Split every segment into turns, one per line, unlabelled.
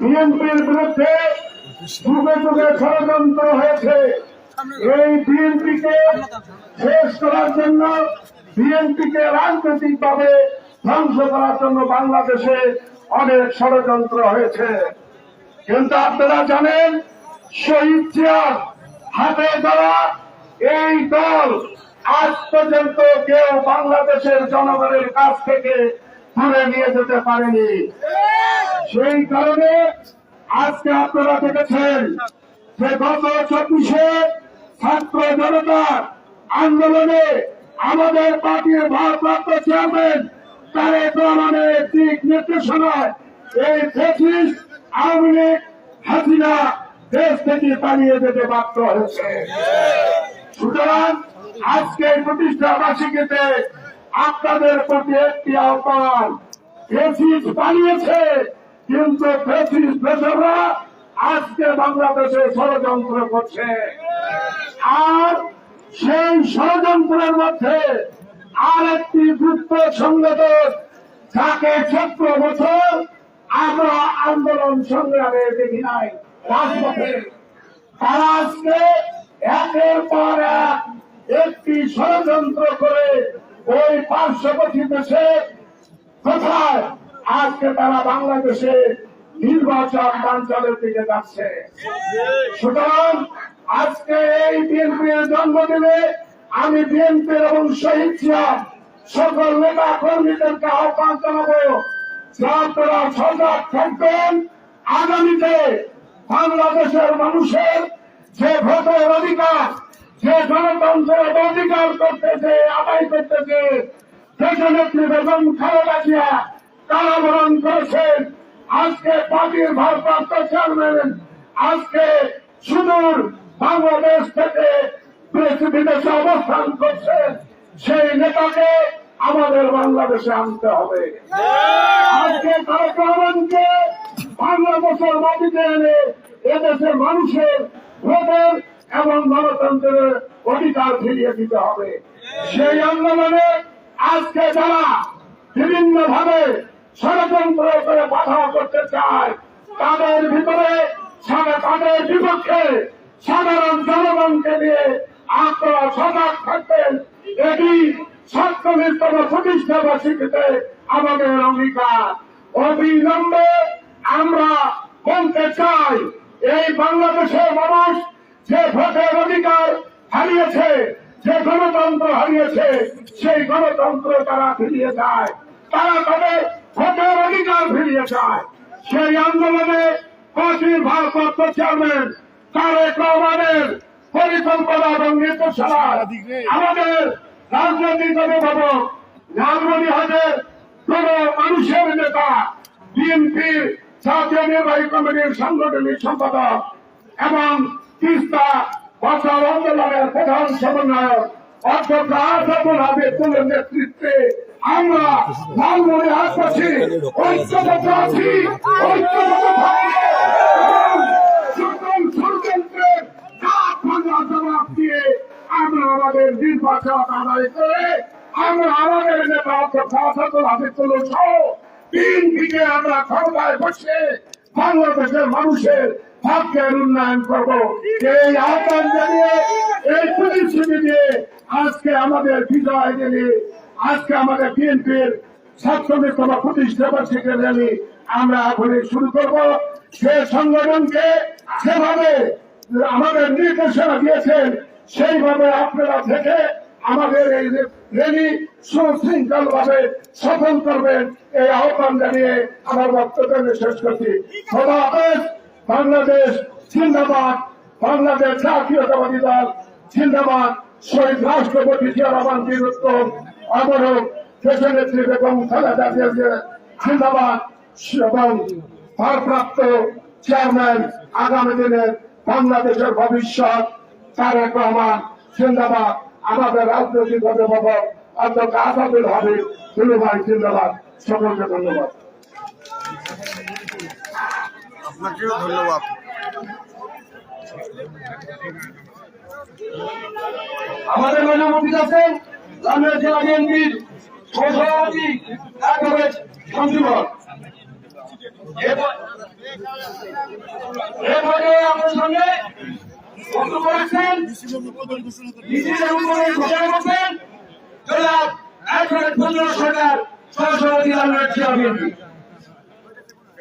বিএনপির বিরুদ্ধে যুগে যুগে ষড়যন্ত্র হয়েছে। এই বিএনপিকে শেষ করার জন্য বিএনপিকে রাজনৈতিক ভাবে ধ্বংস করার জন্য বাংলাদেশে অনেক ষড়যন্ত্র হয়েছে। কিন্তু আপনারা জানেন, শহীদ জিয়ার হাতে ধরা এই দল আজ পর্যন্ত কেউ বাংলাদেশের জনগণের কাছ থেকে ধরে নিয়ে যেতে পারেনি। সেই কারণে আজকে আপনারা দেখেছেন যে গত চব্বিশে ছাত্র জনতার আন্দোলনে আমাদের পার্টির ভারপ্রাপ্ত চেয়ারম্যান তারেক রহমানের দিক নির্দেশনায় এই ফেসিস আওয়ামী লীগ হাসিনা দেশ থেকে পালিয়ে যেতে বাধ্য হয়েছে। সুতরাং আজকে প্রতিষ্ঠা বার্ষিকীতে আপনাদের প্রতি একটি আহ্বান। ফেসিস পালিয়েছে কিন্তু ফেসিস দেশরা আজকে বাংলাদেশে ষড়যন্ত্র করছে। আর সেই ষড়যন্ত্রের মধ্যে আর একটি গুপ্ত সংগঠন যাকে চক্র বছর আমরা আন্দোলন সংগ্রামে দেখি নাই, রাজপথে। তারা আজকে একের পর এক একটি ষড়যন্ত্র করে ওই পার্শ্ববর্তী দেশে কোথায়? আজকে তারা বাংলাদেশে নির্বাচন বাঞ্চলের দিকে যাচ্ছে। সুতরাং আজকে এই বিএনপির জন্মদিনে আমি বিএনপির এবং শহীদ ছিলাম। সকল নেতা কর্মীদেরকে আহ্বান জানাব। যে আপনারা সজাগ থাকবেন, আগামীতে বাংলাদেশের মানুষের যে ভোটের অধিকার যে গণতন্ত্রের অধিকার করতেছে, আদায় করতেছে দেশনেত্রী বেগম খালেদা জিয়া কারাবরণ করেছেন। আজকে পার্টির ভারপ্রাপ্ত চেয়ারম্যান, আজকে সুদূর বাংলাদেশ থেকে দেশ, বিদেশে অবস্থান করছেন, সেই নেতাকে আমাদের বাংলাদেশে আনতে হবে। আজকে তারেক রহমানকে বাংলাদেশের মাটিতে এনে এদেশের মানুষের ভোটের এবং গণতন্ত্রের অধিকার ফিরিয়ে দিতে হবে। সেই আন্দোলনে আজকে যারা বিভিন্ন ভাবে ষড়যন্ত্র করে বাধা করতে চায়, তাদের ভিতরে তাদের বিপক্ষে সাধারণ জনগণকে নিয়ে আপনারা সজাগ থাকবেন। এটি সাতচল্লিশতম প্রতিষ্ঠা বার্ষিকীতে আমাদের অঙ্গীকার। অবিলম্বে আমরা বলতে চাই, এই বাংলাদেশের মানুষ যে ভোটের অধিকার হারিয়েছে, যে গণতন্ত্র হারিয়েছে, সেই গণতন্ত্র তারা ফিরিয়ে যায় তারা তাদের ভোটের অধিকার ফিরিয়ে যায় সেই আন্দোলনে পার্টির ভারপ্রাপ্ত চেয়ারম্যান তারেক রহমানের পরিকল্পনা এবং নির্দেশনা আমাদের রাজনৈতিক অভিভাবক লালমনি হাটের কোন মানুষের নেতা, বিএনপির জাতীয় নির্বাহী কমিটির সাংগঠনিক সম্পাদক এবং তিস্তা বছর আন্দোলনের প্রধান সমন্বয়ক, অধ্যক্ষ আসাদুল নেতৃত্বে জবাব দিয়ে আমরা আমাদের নির্বাচন আদায় করে আমরা আমাদের নেতা অধ্যক্ষ আসাদুল হাবিব তুলুর সহ বিএনপিকে আমরা ক্ষমতায় বসে বাংলাদেশের মানুষের ভাগ্যের উন্নয়ন করব। এই আহ্বান জানিয়ে, এই প্রতিশ্রুতি দিয়ে আজকে আমাদের বিজয় দিনে, আজকে আমাদের বিএনপির সাতচল্লিশতম প্রতিষ্ঠা বার্ষিকী র্যালি আমরা এখনই শুরু করব। সে সংগঠনকে সেভাবে আমাদের নির্দেশনা দিয়েছেন, সেইভাবে আপনারা থেকে আমাদের এই র্যালি সুশৃঙ্খল ভাবে সফল করবেন। এই আহ্বান জানিয়ে আমার বক্তব্য শেষ করছি। খোদা বাংলাদেশ জিন্দাবাদ, বাংলাদেশ জাতীয়তাবাদী দল জিন্দাবাদ, শহীদ রাষ্ট্রপতি জিয়া রহমান বীর উত্তম অমরক দেশনেত্রী বেগম খালেদা জিয়া জিন্দাবাদ এবং ভারপ্রাপ্ত চেয়ারম্যান আগামী দিনে বাংলাদেশের ভবিষ্যৎ তারেক রহমান জিন্দাবাদ, আমাদের রাজনৈতিক অভিভাবক অধ্যক্ষ আসাদুল হাবিব ভাই জিন্দাবাদ। সকলকে ধন্যবাদ।
আপনাকেও ধন্যবাদ।
আমাদের মাঝে উপস্থিত আছেন রামনাথ জেলা বিএনপির সভাপতি অ্যাডভোকেট সঞ্জীবন
এরপর- আপনার সামনে বক্তব্য রাখছেন উপরে ঘোষণা করছেন অ্যাডভোকেট ফজলুল সরকার সহসভাপতি আলমের চেয়ারম্যান
জাতীয়তাবাদী দল বিএনপির সাতচল্লিশতম প্রতিষ্ঠা বার্ষিকী উপলক্ষে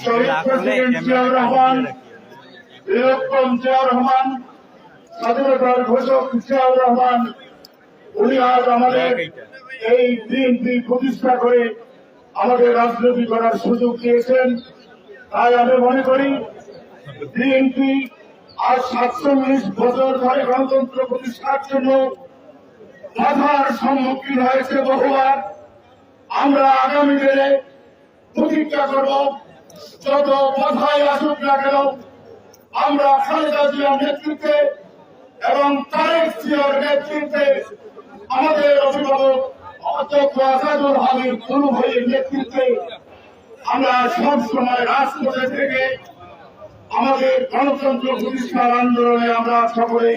শহীদ প্রেসিডেন্ট জিয়াউর রহমান বীরোত্তম জিয়াউর রহমান স্বাধীনতার ঘোষক জিয়াউর রহমান উনি আজ আমাদের এই বিএনপি প্রতিষ্ঠা করে আমাদের রাজনীতি করার সুযোগ দিয়েছেন। তাই আমি মনে করি বিএনপি আজ সাতচল্লিশ বছর ধরে গণতন্ত্র প্রতিষ্ঠার জন্য বাধার সম্মুখীন হয়েছে বহুবার। আমরা আগামী দিনে প্রতিজ্ঞা করব যত বাধায় আসুক না কেন, আমরা খালেদা জিয়ার নেতৃত্বে এবং তারেক জিয়ার নেতৃত্বে আমাদের অভিভাবক অধ্যক্ষ আসাদুল হাবিব গুরু ভাইয়ের নেতৃত্বে আমরা সব সময় রাজপথে থেকে আমাদের গণতন্ত্র প্রতিষ্ঠার আন্দোলনে আমরা সকলে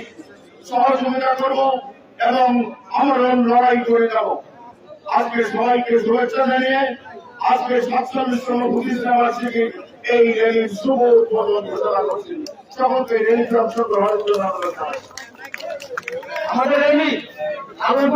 সহযোগিতা করব এবং আমরণ লড়াই করে যাব। আজকে সবাইকে শুভেচ্ছা জানিয়ে আজকে সাতচল্লিশতম প্রতিষ্ঠা বার্ষিকী এই র্যালির শুভ উদ্বোধন ঘোষণা করছি। সকলকে র্যালিতে অংশগ্রহণের জন্য আমরা।
আমাদের এমনি আগুন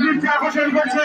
দৃষ্টি আকর্ষণ করছে।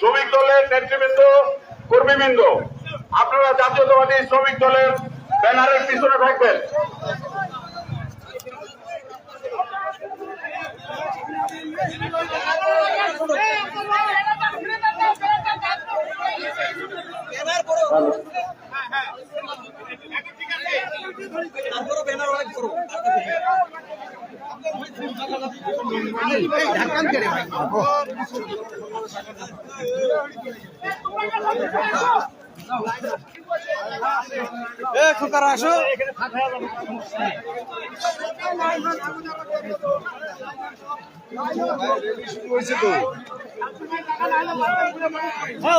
শ্রমিক দলের নেতৃবৃন্দ কর্মীবৃন্দ আপনারা জাতীয়তাবাদী শ্রমিক দলের ব্যানারের পিছনে থাকবেন। খোকার আসো। শুরু হ্যাঁ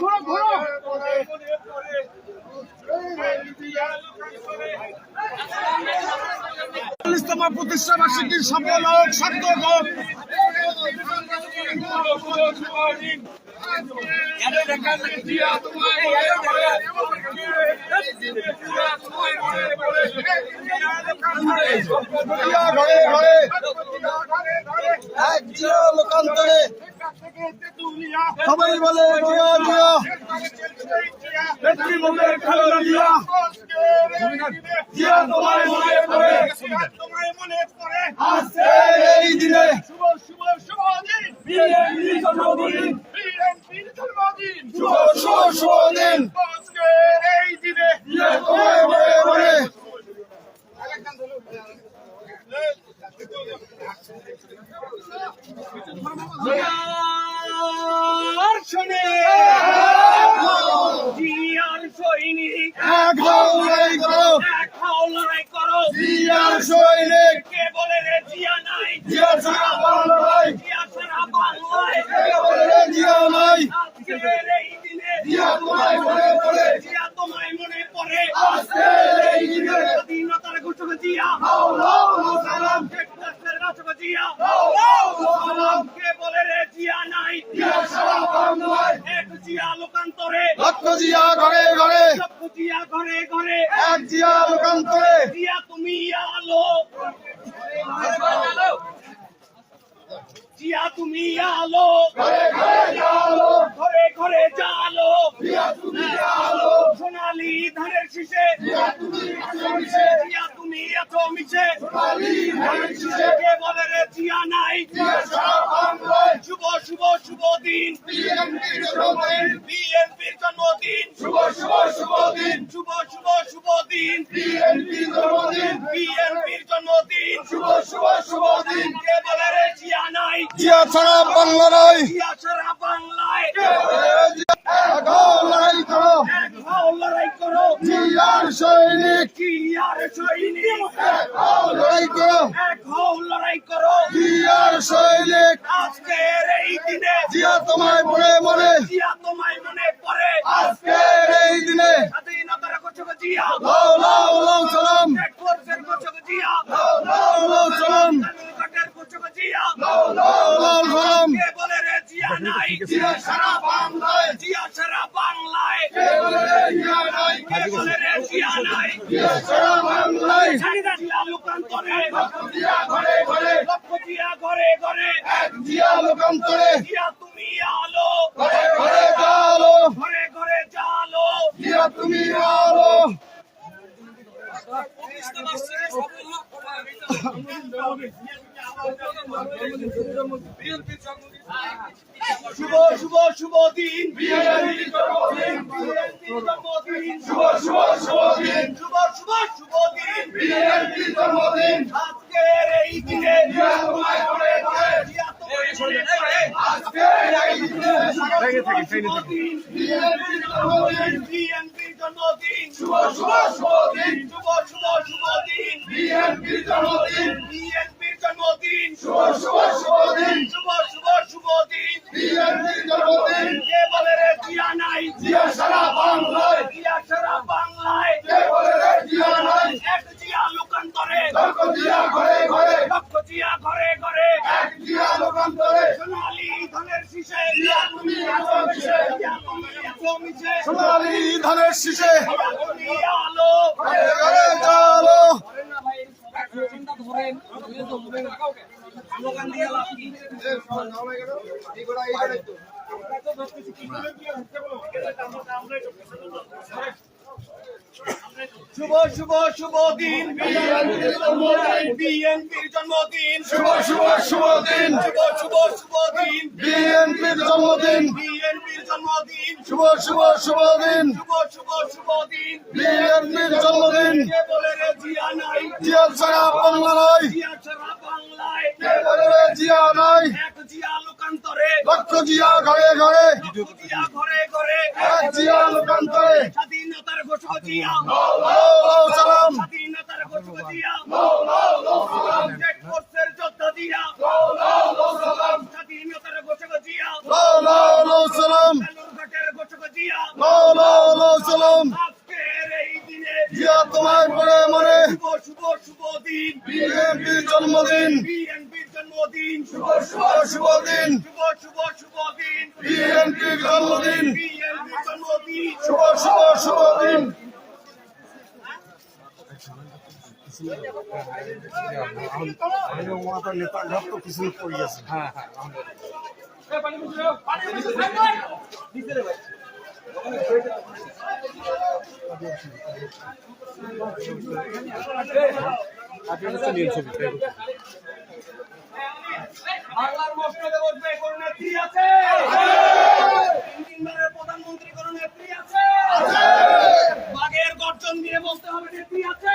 ঘোরো ঘোরো।
চল্লিশতম প্রতিষ্ঠা বার্ষিকীর সফল হোক সার্থক হোক। ঘরে ঘরে জিরো লোকান্তরে সবাই বলে জিয়া জিয়া নেত্রী বলে খালেদা জিয়া জিয়া তোমায় মনে করে আসছে এই দিনে। বিএনপি জন্মদিন। শুভ শুভ শুভ দিন
আজকের এই দিনে
তোমায় মনে মনে
আর শোনে জিয়ার সৈনিক
এক হও লড়াই করো
এক হও লড়াই করো
জিয়ার সৈনিক
কে বলে রে জিয়া নাই
জিয়া ছাড়া বাংলায়
জিয়া সারা বাংলায়
বলে জিয়া নাই
আজকের এই দিনে
জিয়া তোমায় মনে পড়ে
জিয়া তোমায় মনে পড়ে
আজকের এই দিনে
স্বাধীনতার ঘোষক জিয়া
লাও লাও লাও সালাম
দেশের ঘোষক জিয়া
লাও লাও লাও সালাম
কে বলে রে জিয়া নাই
জিয়া ছাড়া বাংলায়
এক জিয়া লোকান্তরে
লক্ষ জিয়া ঘরে ঘরে
লক্ষ জিয়া ঘরে
এক জিয়া লোকান্তরে।
জিয়া তুমি আলো। জিয়া তুমি আলো।
ঘরে ঘরে জালো।
ঘরে ঘরে জালো।
জিয়া তুমি আলো
সোনালি ধানের শীষে।
জিয়া তুমি মিশে
জিয়া
ধানের শীষে
কে বলে রে জিয়া নাই
ছাড়া
শুভ শুভ শুভ দিন
বিএনপির জন্মদিন শুভ শুভ শুভ দিন
শুভ শুভ শুভ দিন
বিএনপির জন্মদিন
বিএনপির জন্মদিন
শুভ শুভ শুভ দিন
কে বলে রে জিয়া নাই
জিয়া ছাড়া বাংলা নয়
জিয়া সারা বাংলায়
লড়াই করো
লড়াই করো
জিয়ার সৈনিক
জিয়ার
লড়াই করো।
এক হও লড়াই করো।
জিয়ার সৈনিক।
আজকের এই দিনে
জিয়া তোমায় মনে মনে
জিয়া তোমায় মনে পড়ে
আজকের এই দিনে
স্বাধীনতার ঘোষক জিয়া
লাও লাও লাও সালাম
ফোর্সের ঘোষক জিয়া
লাও লাও লাও সালাম
কামিলঘাটের ঘোষক জিয়া
লাও লাও লাও সালাম
কে বলে রে জিয়া নাই
জিয়া ছাড়া বাংলায়
জিয়া সারা বাংলায়
কে বলে রে জিয়া নাই
কে বলে রে জিয়া নাই
জিয়া ছাড়া বাংলায়
জিয়া লোকান্তরে
জিয়া ঘরে ঘরে
লক্ষ জিয়া ঘরে ঘরে
এক জিয়া লোকান্তরে
জিয়া তুমি আলো
ঘরে ঘরে জালো
ঘরে ঘরে জালো
জিয়া তুমি আলো
শুভ শুভ দিন।
শুভ শুভ শুভ দিন।
শুভ শুভ শুভ দিন। আজকের এই দিনে
জন্মদিন
জন্মদিন।
শুভ শুভ শুভ দিন।
শুভ শুভ শুভ দিন।
বিএনপির জন্মদিন। সময় গেল। এই করে
এই করে একটু আমরা
তো ভাবতেছি
কি করব
কি হচ্ছে?
শুভ শুভ শুভ দিন।
বিএনপির জন্মদিন। শুভ শুভ শুভ দিন।
শুভ শুভ শুভ দিন।
বিএনপির জন্মদিন।
বিএনপির জন্মদিন।
শুভ শুভ শুভ দিন।
শুভ শুভ শুভ দিন।
বিএনপির জন্মদিন।
কে বলে রে জিয়া নাই?
জিয়া ছাড়া বাংলা
জিয়া বাংলায়।
কে বলে রে জিয়া নাই?
এক জিয়া লোকান্তরে।
লক্ষ জিয়া ঘরে ঘরে।
জিয়া ঘরে ঘরে।
এক জিয়া লোকান্তরে।
স্বাধীনতার ঘোষক জিয়া।
সালাম
বাংলার মশলাতে বসবে কি আছে তিন দিনের প্রধানমন্ত্রী আমার নেত্রী আছে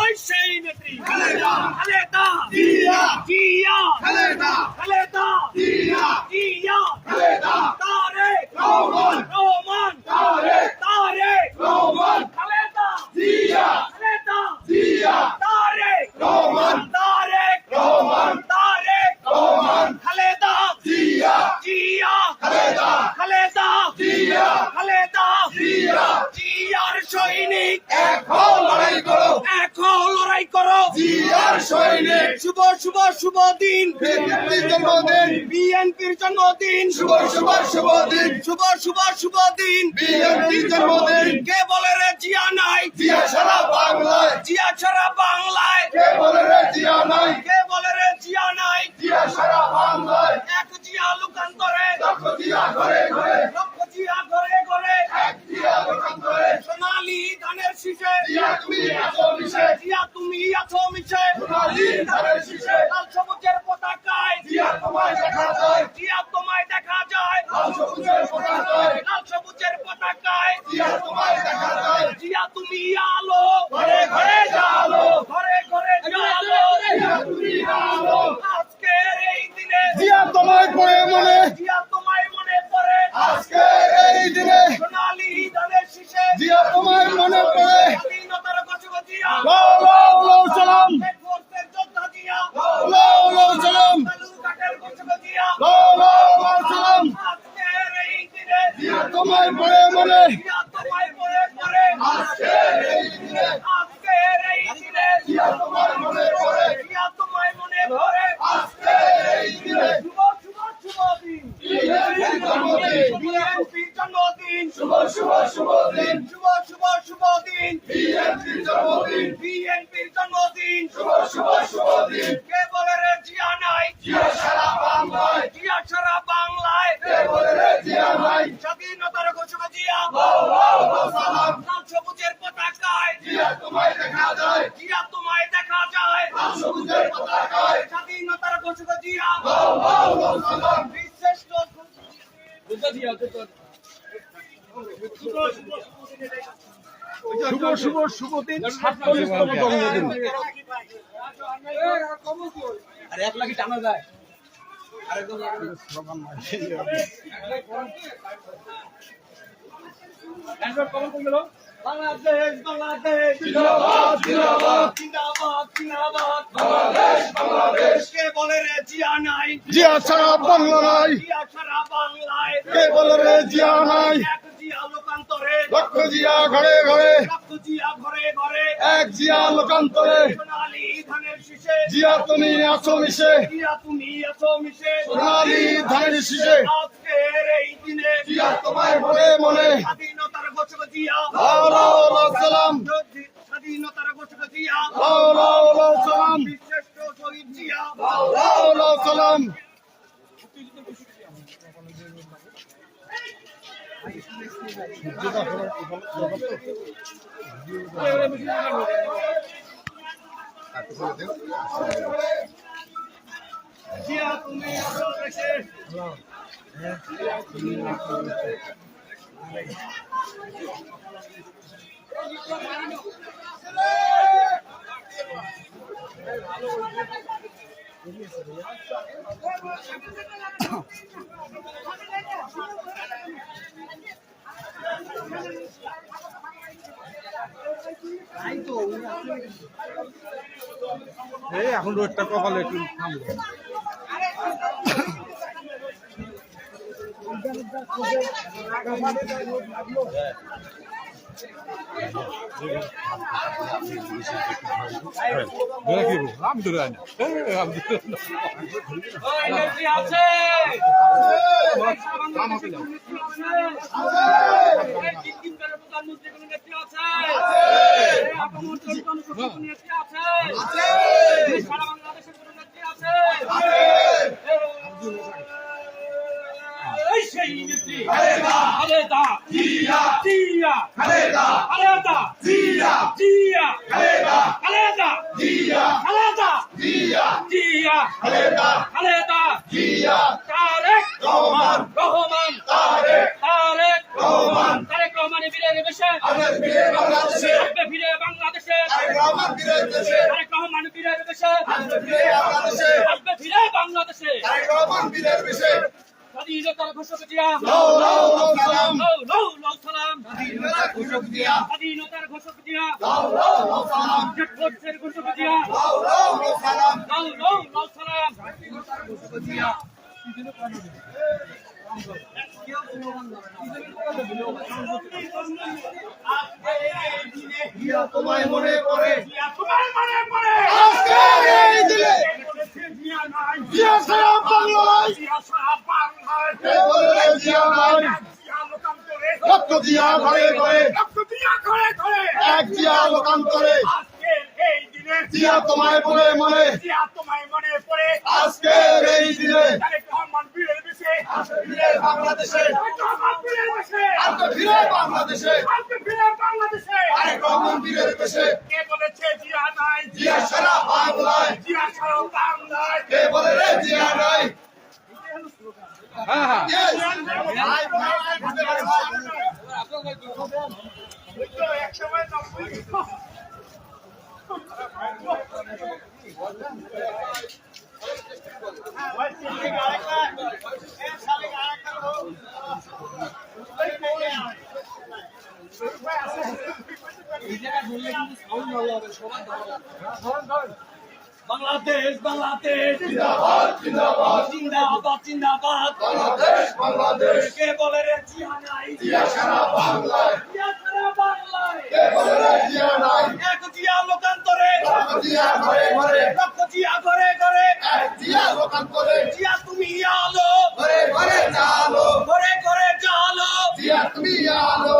ওই সেই নেত্রী খালেদা জিয়া জিয়া
খালেদা
খালেদা
জিয়া
জিয়া
খালেদা
তারেক
রহমান
রহমান
তারেক
তারেক
রহমান
খালেদা
জিয়া
খালেদা
জিয়া
তারেক
রহমান
তারেক
রহমান
তারেক
রহমান
খালেদা
জিয়া
জিয়া
খালেদা
খালেদা
জিয়া
খালেদা
জিয়া
জিয়ার সৈনিক
এখন লড়াই করো
এখন লড়াই করো
জিয়ার সৈনিক
শুভ শুভ শুভ দিন
বিএনপির জন্মদিন
বিএনপির জন্মদিন
শুভ শুভ শুভ দিন
শুভ দিন।
জন্মদিন।
কে বলে রে জিয়া নাই?
জিয়া সারা বাংলায়।
জিয়া ছাড়া বাংলায়।
কে বলে রে জিয়া নাই?
কে বলে রে জিয়া নাই?
জিয়া সারা বাংলায়।
এক জিয়া লোকান্তরে।
লক্ষ জিয়া ঘরে ঘরে
ঘরে
এক জিয়া লোকান্তরে
সোনালি ধানের শীষে।
জিয়া তুমি আছো মিশে।
জিয়া তুমি আছো মিছে
সোনালি ধানের শীষে।
লাল সবুজের পতাকায়।
জিয়া তোমায় দেখা যায়।
জিয়া তোমায় দেখা যায়।
লাল সবুজের পতাকায়।
লাল সবুজের পতাকায়।
জিয়া তোমায় দেখা যায়।
জিয়া তুমি আলো।
ঘরে ঘরে জালো
ঘরে ঘরে জালো
জিয়া তুমি আলো।
আজকের এই দিনে
জিয়া তোমায় পড়ে মনে।
জিয়া তোমায় মনে পড়ে
আজকে এই দিনে
সোনালি ধানের শীষে
জিয়া তোমায় মনে পড়ে
স্বাধীনতার জিয়া
লাও লাও লাও সালাম
ফোর্সের যোদ্ধা জিয়া
লাও লাও সালাম
বালুরঘাটের গছগ জিয়া
লাও লাও লাও সালাম
আজকের এই দিনে
জিয়া তোমায় পড়ে মনে
জিয়া তোমায় মনে পড়ে
আজকে এই দিনে
আজকের এই দিনে
জিয়া তোমায় মনে পড়ে
জিয়া তোমায় মনে পড়ে
আজকে এই দিনে
শুভ শুভ শুভ দিন
বিএনপির জন্মদিন
বিএনপির জন্মদিন
শুভ শুভ শুভ দিন
শুভ শুভ শুভ দিন
বিএনপির জন্মদিন
বিএনপির জন্মদিন
শুভ শুভ শুভ দিন
কে বলে রে জিয়া নাই
জিয়া সারা বাংলায়
জিয়া ছাড়া বাংলায়
কে বলে রে জিয়া নাই
স্বাধীনতার ঘোষণা জিয়া
লাও লাও লাও সালাম
লাল সবুজের পতাকায়
জিয়া তোমায় দেখা যায়
জিয়া তোমায় দেখা যায়
লাল সবুজের পতাকায়
স্বাধীনতার ঘোষণা জিয়া
লাও লাও লাও সালাম
বিশিষ্ট
শুভ শুভ শুভ দিন। সাতচল্লিশতম জন্মদিন।
বাংলাদেশ বাংলাদেশ
জিন্দাবাদ জিন্দাবাদ।
জিন্দাবাদ জিন্দাবাদ।
বাংলাদেশ বাংলাদেশ।
কে বলে রে জিয়া নাই?
জিয়া ছাড়া বাংলা নাই।
জিয়া ছাড়া বাংলায়।
কে বলে রে জিয়া নাই?
এক জিয়া লোকান্তরে।
লক্ষ জিয়া ঘরে ঘরে।
রক্ত জিয়া ঘরে ঘরে।
এক জিয়া লোকান্তরে।
সোনালি ধানের শীষে।
জিয়া তুমি আছো মিশে।
জিয়া তুমি আছো মিশে।
সোনালি ধানের শীষে।
আজকের এই দিনে
জিয়া তোমায় মনে। মনে লাও লাও সালাম
স্বাধীনতার
লাও লাও সালাম
বিশিষ্ট শহীদ জিয়া
সালাম
জিয়া তুমি আছো দেশে
এখন রোডটা কপালে একটু থামবে।
কোন নেত্রী আছে। এই সারা বাংলাদেশের আছে সেই নেত্রী খালেদা জিয়া জিয়া
খালেদা
খালেদা
জিয়া
জিয়া
খালেদা
খালেদা
জিয়া
খালেদা
জিয়া
জিয়া
খালেদা
খালেদা
জিয়া
তারেক
রহমান
রহমান
তারেক
তারেক
রহমান
তারেক রহমানের বীরের বাংলাদেশে স্বাধীনতার ঘোষক দিয়া
লাও লাও লাও সালাম
লাউ সালাম
স্বাধীনতার ঘোষক দিয়া
ঘোষক দিয়া
লাও লাও লাও
ঘোষক
লাও লাও লাও
লাউ সালাম
দিয়া তোমায় মনে
মনে পড়ে।
আজকের এই দিনে
জিয়া নাই
জিয়া সারা বাংলায়
জিয়া সারা বাংলায়
কে জিয়া নাই। রক্ত দিয়া ঘরে ঘরে।
রক্ত দিয়া ঘরে ঘরে
এক জিয়া লোকান্তরে। তোমায় মনে মনে।
জিয়া তোমায় মনে পড়ে।
আজকের এই দিনে
তারেক রহমান বীরের বেশে
ফিরে বাংলাদেশে। ফিরে বাংলাদেশে।
ফিরে বাংলাদেশে
আরেক রহমান বীরের পেশে
কে বলেছে জিয়া নাই?
জিয়া সারা বাংলায়
জিয়া ছাড়াও বাংলায়
কে বলে রে জিয়া নাই
সময় বাংলাদেশ বাংলাদেশ
জিন্দাবাদ জিন্দাবাদ।
জিন্দাবাদ জিন্দাবাদ।
বাংলাদেশ বাংলাদেশ।
কে বলে রে জিয়া নাই
জিয়া সারা বাংলায়
জিয়া ছাড়া বাংলায়
কে বলে রে জিয়া নাই
এক জিয়া লোকান্তরে।
রক্ত
জিয়া ঘরে ঘরে।
এক জিয়া
তুমি আলো।
ঘরে ঘরে চালো
ঘরে ঘরে জালো।
জিয়া তুমি আলো।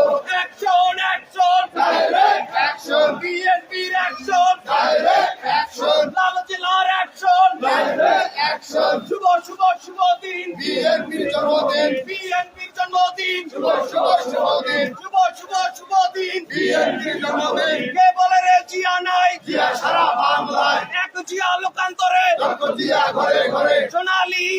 অ্যাকশন
ডাইরেক্ট অ্যাকশন
বিএনপির অ্যাকশন
ডাইরেক্ট অ্যাকশন
লাল জেলার অ্যাকশন
ডাইরেক্ট অ্যাকশন
শুভ শুভ শুভ দিন
বিএনপির জন্মদিন
বিএনপির জন্মদিন
শুভ শুভ শুভ দিন
শুভ শুভ শুভ দিন
বিএনপির জন্মদিন
কে বলে রে জিয়া নাই
জিয়া সারা বাংলায়
এক জিয়া লোকান্তরে
রক্ত দিয়া ঘরে ঘরে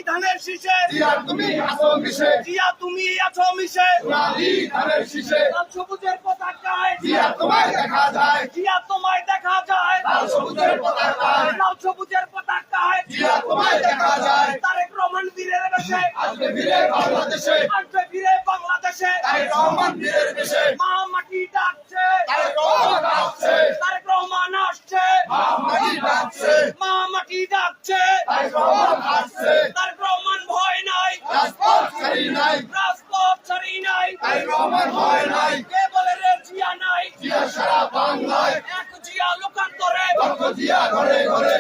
ধানের শীষে।
জিয়া তুমি আসো মিশে।
জিয়া তুমি আছো মিশে।
সোনালি ধানের শীষে।
লাল সবুজের পতাকায়।
জিয়া তোমায় দেখা যায়।
জিয়া তোমায় দেখা যায়।
লাল সবুজের পতাকায়।
লাল সবুজের পতাকায়।
জিয়া তোমায় দেখা যায়।
তারেক রহমান বীরের বেশে।
আজকে ফিরে বাংলাদেশে।
আসবে ফিরে বাংলাদেশে।
তারেক রহমান বীরের দেশে
মা মাটি ডাকছে।
তারেক রহমান আসছে।
তারেক রহমান আসছে
ডাকছে।
মা মাটি ডাকছে
তারেক রহমান
ভয় নাই।
রাজপথ ছাড়ি নাই।
রাজপথ ছাড়ি নাই।
তারেক রহমান ভয় নাই।
কে বলে রে জিয়া নাই।
জিয়া সারা বাংলায়
এক জিয়া লোকান্তরে। লক্ষ জিয়া ঘরে ঘরে।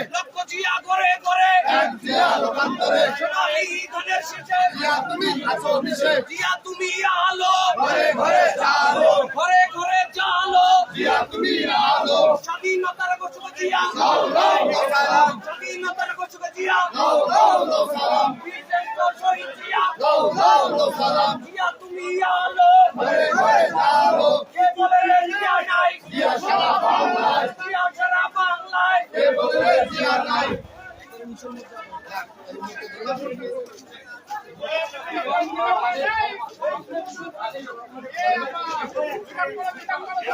এক জিয়া লোকান্তরে।
সোনালি ধানের শীষে।
জিয়া তুমি আসো মিশে
জিয়া তুমি আলো
ঘরে ঘরে চালো
ঘরে ঘরে জালো
জিয়া তুমি আলো
স্বাধীনতার ঘোষক জিয়া
লাও লাও লাও সালাম।
স্বাধীনতার ঘোষক জিয়া
লাও লাও লাও সালাম
বীরশ্রেষ্ঠ শহীদ জিয়া
লাও লাও লাও সালাম
জিয়া তুমি আলো
ঘরে ঘরে চালো
কে বলে জিয়া নাই
জিয়া সারা বাংলায়
জিয়া সারা বাংলায়
কে বলে জিয়া নাই জিন্দাবাদ জিন্দাবাদ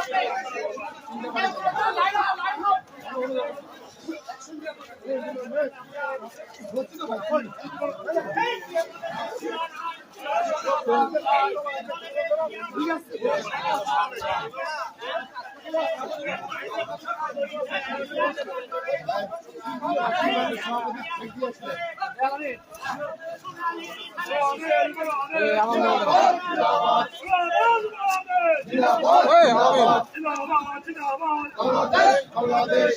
বাংলাদেশ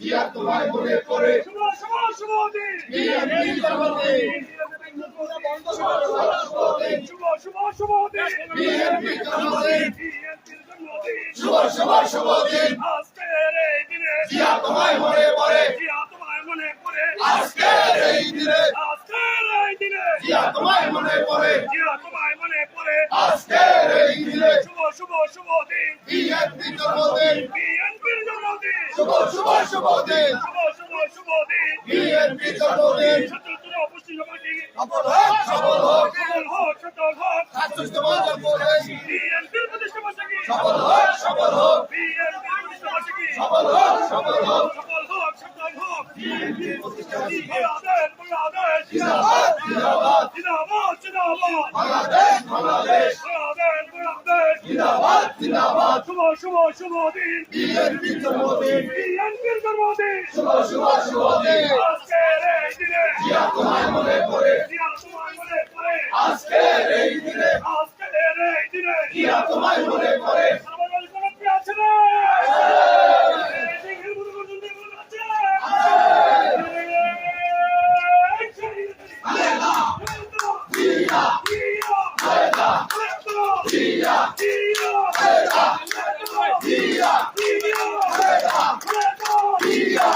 জিয়া তোমায় মনে পড়ে বিএনপি শুভ শুভ শুভ দিন। জিয়া তোমায় মনে পড়ে। আজকের এই দিনে। জিয়া তোমায় মনে পড়ে। আজকের এই দিনে।
শুভ শুভ শুভ দিন।
বিএনপি জন্মদিন।
বিএনপির জন্মদিন।
শুভ শুভ শুভ দিন।
শুভ শুভ শুভ দিন।
বিএনপি জন্মদিন।
ছাত্রদের অবশ্যই সবাইকে
সফল হোক সফল হোক।
সফল হোক সফল হোক।
ছাত্রস্থ মঞ্চের
জিয়া